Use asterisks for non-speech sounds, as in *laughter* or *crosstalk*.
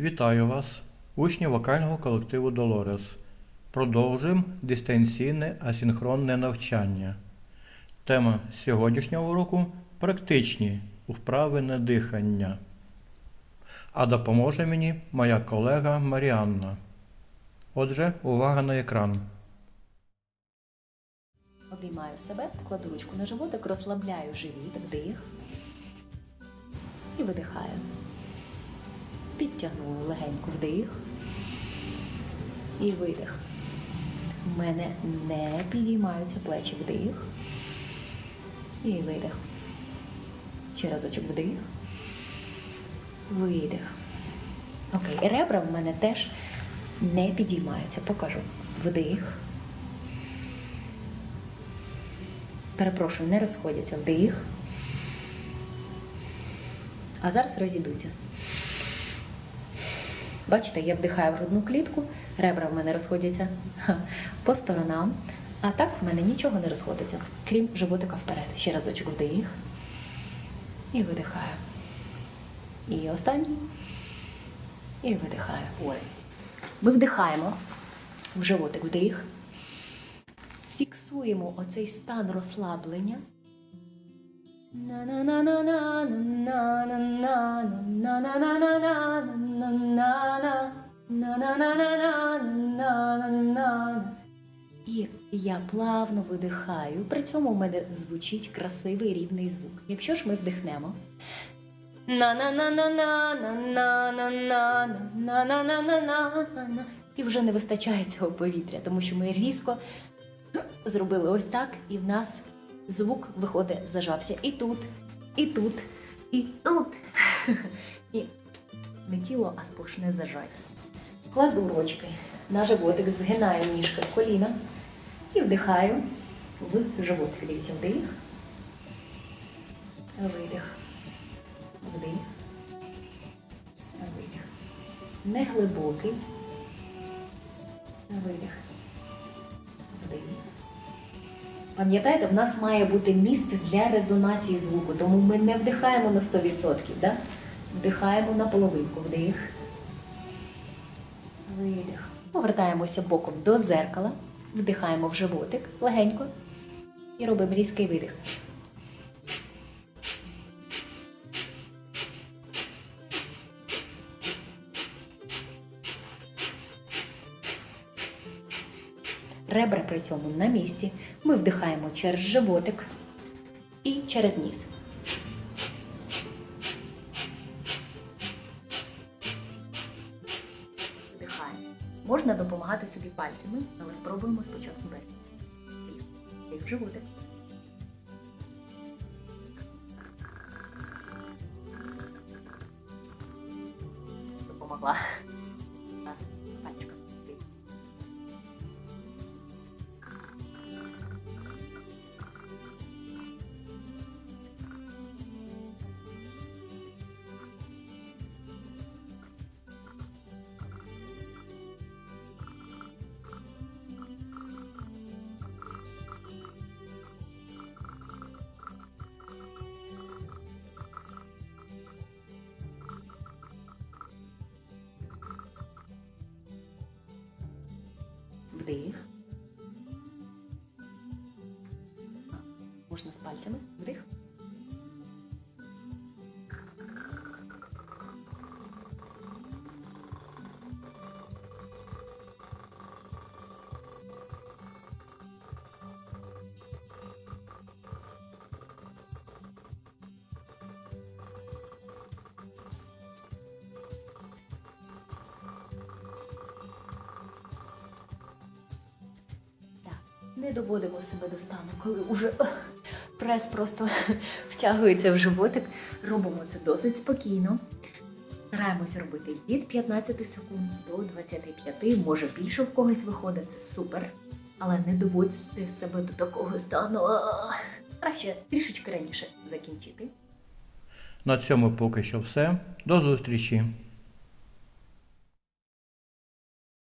Вітаю вас, учні вокального колективу Долорес. Продовжуємо дистанційне асинхронне навчання. Тема сьогоднішнього уроку практичні вправи на дихання. А допоможе мені моя колега Маріанна. Отже, увага на екран. Обіймаю себе, кладу ручку на животик, розслабляю живіт, вдих і видихаю. Підтягнула легенько вдих і видих. У мене не підіймаються плечі вдих і видих. Ще разочок вдих. Видих. Окей, ребра в мене теж не підіймаються. Покажу. Вдих. Перепрошую, не розходяться вдих. А зараз розійдуться. Бачите, я вдихаю в грудну клітку, ребра в мене розходяться по сторонам, а так в мене нічого не розходиться, крім животика вперед. Ще разочок вдих. І видихаю. І останній. І видихаю. Ой. Ми вдихаємо в животик вдих. Фіксуємо оцей стан розслаблення. І я плавно видихаю. При цьому в мене звучить красивий рівний звук. Якщо ж ми вдихнемо. На-на-на-на-на-на-на-на-на-на-на-на-на-на. І вже не вистачає цього повітря, тому що ми різко зробили ось так, і в нас звук виходить, зажався і тут, і тут, і тут. І не тіло, а сплошне зажаття. Кладу ручки на животик, згинаю ніжки в коліна і вдихаю в животик. Дивіться, вдих. Видих. Вдих. Видих. Не глибокий. Видих. Вдих. Пам'ятаєте, в нас має бути місце для резонації звуку, тому ми не вдихаємо на 100%, да? вдихаємо на половинку. Вдих. Видих. Повертаємося боком до зеркала, вдихаємо в животик легенько і робимо різкий видих. Ребра при цьому на місці. Ми вдихаємо через животик і через ніс. Можна допомагати собі пальцями, але спробуємо спочатку без. Вдих в животик. Допомогла. Раз, пальчиком. Вдих. Можна з пальцями. Вдих. Не доводимо себе до стану, коли уже прес просто *laughs* втягується в животик. Робимо це досить спокійно. Стараємося робити від 15 секунд до 25, може більше в когось виходить, це супер. Але не доводьте себе до такого стану. Краще трішечки раніше закінчити. На цьому поки що все. До зустрічі!